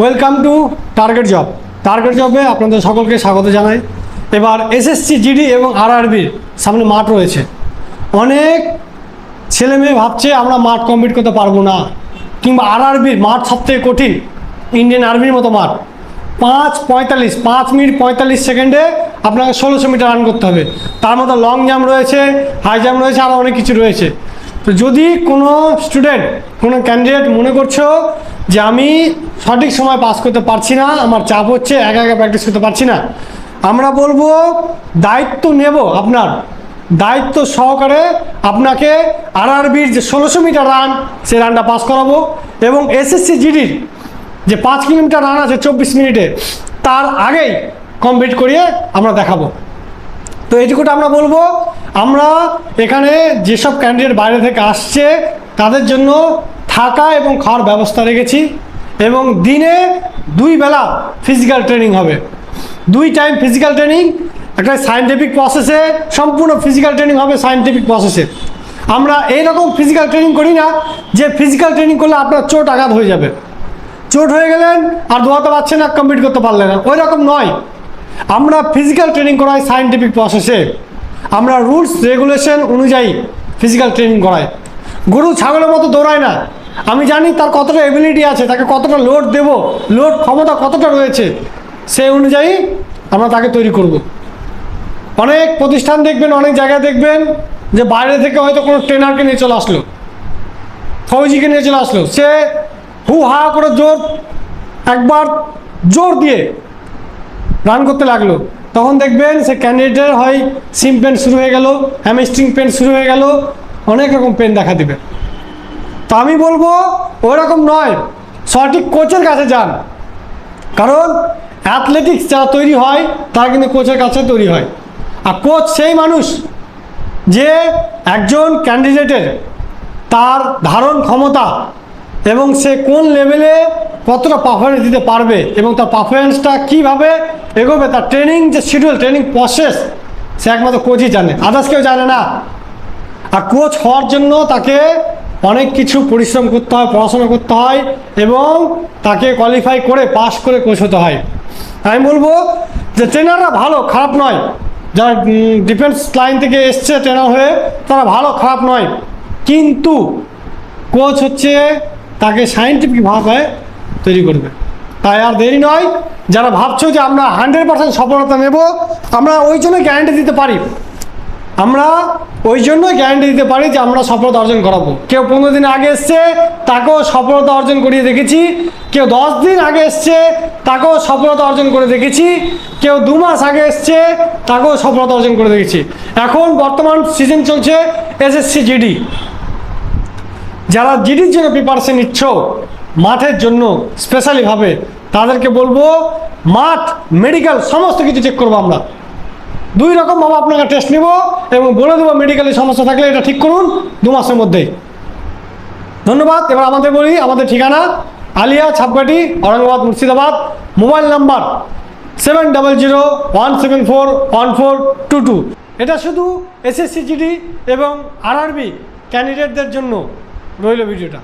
Welcome to target job target জবে আপনাদের সকলকে স্বাগত জানাই। এবার এসএসসি জিডি এবং আরআরবির সামনে মাঠ রয়েছে। অনেক ছেলে মেয়ে ভাবছে আমরা মাঠ কমপ্লিট করতে পারব না। কিংবা আরআরবির মাঠ সবথেকে কঠিন ইন্ডিয়ান আর্মির মতো মাঠ। পাঁচ পঁয়তাল্লিশ, পাঁচ মিনিট পঁয়তাল্লিশ সেকেন্ডে আপনাকে ষোলোশো মিটার রান করতে হবে। তার মধ্যে লং জাম্প রয়েছে হাই জাম্প রয়েছে আরও অনেক কিছু রয়েছে। তো যদি কোনো স্টুডেন্ট কোনো ক্যান্ডিডেট মনে করছ যে আমি সঠিক সময় পাস করতে পারছি না, আমার চাপ হচ্ছে, একা একা প্র্যাকটিস করতে পারছি না। আমরা বলব, দায়িত্ব নেব আপনার। দায়িত্ব সহকারে আপনাকে আরআরবির যে ষোলোশো মিটার রান সেই রানটা পাস করাবো এবং এসএসসি জিডির যে পাঁচ কিলোমিটার রান আছে চব্বিশ মিনিটে, তার আগেই কমপ্লিট করিয়ে আমরা দেখাবো। তো এইটুকুটা আমরা বলব, আমরা এখানে যেসব ক্যান্ডিডেট বাইরে থেকে আসছে, তাদের জন্য থাকা এবং খাওয়ার ব্যবস্থা রেখেছি এবং দিনে দুই বেলা ফিজিক্যাল ট্রেনিং হবে। দুই টাইম ফিজিক্যাল ট্রেনিং একটা সায়েন্টিফিক প্রসেসে সম্পূর্ণ ফিজিক্যাল ট্রেনিং হবে সায়েন্টিফিক প্রসেসে আমরা এইরকম ফিজিক্যাল ট্রেনিং করি না যে ফিজিক্যাল ট্রেনিং করলে আপনার চোট আঘাত হয়ে যাবে। চোট হয়ে গেলেন আর দৌড়াতে পারছেন না কমপ্লিট করতে পারলেন না। ওই রকম নয়। আমরা ফিজিক্যাল ট্রেনিং করাই সায়েন্টিফিক প্রসেসে আমরা রুলস রেগুলেশন অনুযায়ী ফিজিক্যাল ট্রেনিং করাই। গরু, ছাগলের মতো দৌড়ায় না। আমি জানি তার কতটা এবিলিটি আছে, তাকে কতটা লোড দেব লোড ক্ষমতা কতটা রয়েছে, সেই অনুযায়ী আমরা তাকে তৈরি করব। অনেক প্রতিষ্ঠান দেখবেন, অনেক জায়গায় দেখবেন যে বাইরে থেকে হয়তো কোনো ট্রেনারকে নিয়ে চলে আসলো, ফৌজিকে নিয়ে চলে আসলো, সে হু হা করে জোর, একবার জোর দিয়ে রান করতে লাগল। তখন দেখবেন সে ক্যান্ডিডেটের হয় সিম পেন শুরু হয়ে গেল হ্যামস্ট্রিং পেন শুরু হয়ে গেল, অনেক রকম পেন দেখা দিবে। তো আমি বলব ওই রকম নয়, সঠিক কোচের কাছে যান। কারণ অ্যাথলেটিক্স যারা তৈরি হয়, তারা কিন্তু কোচের কাছে তৈরি হয়। আর কোচ সেই মানুষ যে একজন ক্যান্ডিডেটের তার ধারণ ক্ষমতা এবং সে কোন লেভেলে কতটা পারফরমেন্স দিতে পারবে এবং তার পারফরমেন্সটা কীভাবে এগোবে, তার ট্রেনিং যে শিডিউল ট্রেনিং প্রসেস সে একমাত্র কোচই জানে। আদার্স কেউ জানে না। আর কোচ হওয়ার জন্য তাকে অনেক কিছু পরিশ্রম করতে হয়, পড়াশোনা করতে হয় এবং তাকে কোয়ালিফাই করে পাশ করে কোচ হতে হয়। আমি বলব যে ট্রেনাররা ভালো, খারাপ নয়। যারা ডিফেন্স লাইন থেকে এসছে ট্রেনার হয়ে, তারা ভালো, খারাপ নয়। কিন্তু কোচ হচ্ছে তাকে সায়েন্টিফিকভাবে তৈরি করবে। তাই আর দেরি নয়। যারা ভাবছ যে আমরা হান্ড্রেড পার্সেন্ট সফলতা নেব, আমরা ওই জন্য গ্যারান্টি দিতে পারি। আমরা ওই জন্য গ্যারান্টি দিতে পারি যে আমরা সফলতা অর্জন করাবো। কেউ পনেরো দিন আগে এসছে, তাকেও সফলতা অর্জন করিয়ে দেখেছি। কেউ দশ দিন আগে এসছে, তাকেও সফলতা অর্জন করে দেখেছি। কেউ দু মাস আগে এসছে, তাকেও সফলতা অর্জন করে দেখেছি। এখন বর্তমান সিজন চলছে এসএসসি জিডি যারা জিডির জন্য প্রিপারেশন নিচ্ছ, মাঠের জন্য স্পেশালিভাবে তাদেরকে বলব, মাঠ মেডিকেল সমস্ত কিছু চেক করব আমরা। দুই রকমভাবে আপনাকে টেস্ট নেব এবং বলে দেবো মেডিকেলের সমস্যা থাকলে এটা ঠিক করুন দু মাসের মধ্যেই। ধন্যবাদ। এবার আমাদের বলি, আমাদের ঠিকানা, Alia Chhapghati, Aurangabad, Murshidabad, mobile number seven double zero one seven four one four two two এটা শুধু এসএসসি জিডি এবং আরআরবি ক্যান্ডিডেটদের জন্য রইল ভিডিওটা।